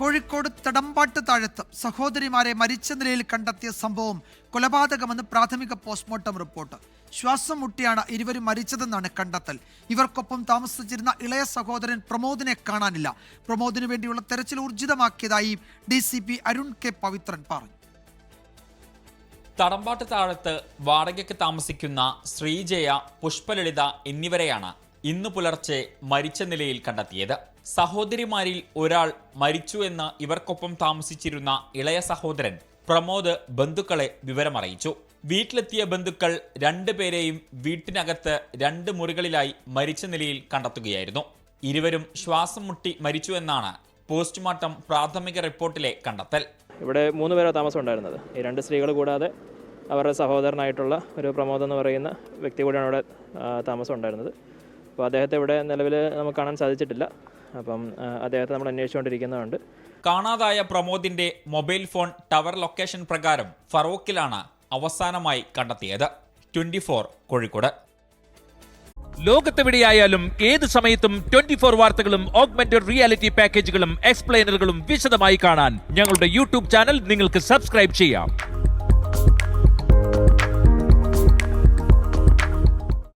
കോഴിക്കോട് തടമ്പാട്ട് താഴത്ത് സഹോദരിമാരെ മരിച്ച നിലയിൽ കണ്ടെത്തിയ സംഭവം കൊലപാതകമെന്ന് പ്രാഥമിക പോസ്റ്റ്മോർട്ടം റിപ്പോർട്ട്. ശ്വാസം മുട്ടിയാണ് ഇരുവരും മരിച്ചതെന്നാണ് കണ്ടെത്തൽ. ഇവർക്കൊപ്പം താമസിച്ചിരുന്ന ഇളയ സഹോദരൻ പ്രമോദിനെ കാണാനില്ല. പ്രമോദിനു വേണ്ടിയുള്ള തെരച്ചിൽ ഊർജിതമാക്കിയതായി D C P Arun K Pavithran പറഞ്ഞു. തടമ്പാട്ട് താഴത്ത് വാടകയ്ക്ക് താമസിക്കുന്ന ശ്രീജയ പുഷ്പലളിത എന്നിവരെയാണ് ഇന്ന് പുലർച്ചെ മരിച്ച നിലയിൽ കണ്ടെത്തിയത്. സഹോദരിമാരിൽ ഒരാൾ മരിച്ചു എന്ന് ഇവർക്കൊപ്പം താമസിച്ചിരുന്ന ഇളയ സഹോദരൻ പ്രമോദ് ബന്ധുക്കളെ വിവരമറിയിച്ചു. വീട്ടിലെത്തിയ ബന്ധുക്കൾ രണ്ടുപേരെയും വീട്ടിനകത്ത് രണ്ട് മുറികളിലായി മരിച്ച നിലയിൽ കണ്ടെത്തുകയായിരുന്നു. ഇരുവരും ശ്വാസം മുട്ടി മരിച്ചു എന്നാണ് പോസ്റ്റ്മോർട്ടം പ്രാഥമിക റിപ്പോർട്ടിലെ കണ്ടെത്തൽ. ഇവിടെ മൂന്ന് പേരാണ് താമസം ഉണ്ടായിരുന്നത്. ഈ രണ്ട് സ്ത്രീകൾ കൂടാതെ അവരുടെ സഹോദരനായിട്ടുള്ള ഒരു പ്രമോദ് എന്ന് പറയുന്ന വ്യക്തി കൂടിയാണ് ഇവിടെ താമസം ഉണ്ടായിരുന്നത്. അപ്പോൾ അദ്ദേഹത്തെ ഇവിടെ നിലവിൽ നമുക്ക് കാണാൻ സാധിച്ചിട്ടില്ല. അപ്പം അദ്ദേഹത്തെ നമ്മൾ അന്വേഷിച്ചുകൊണ്ടിരിക്കുന്നതുണ്ട്. കാണാതായ പ്രമോദിന്റെ മൊബൈൽ ഫോൺ ടവർ ലൊക്കേഷൻ പ്രകാരം ഫറോക്കിലാണ് അവസാനമായി കണ്ടെത്തിയത്. ട്വന്റി കോഴിക്കോട്. ലോകത്തെവിടെയായാലും ഏത് സമയത്തും ട്വന്റി ഫോർ വാർത്തകളും ഓഗ്മെന്റഡ് റിയാലിറ്റി പാക്കേജുകളും എക്സ്പ്ലെയിനറുകളും വിശദമായി കാണാൻ ഞങ്ങളുടെ യൂട്യൂബ് ചാനൽ നിങ്ങൾക്ക് സബ്സ്ക്രൈബ് ചെയ്യാം.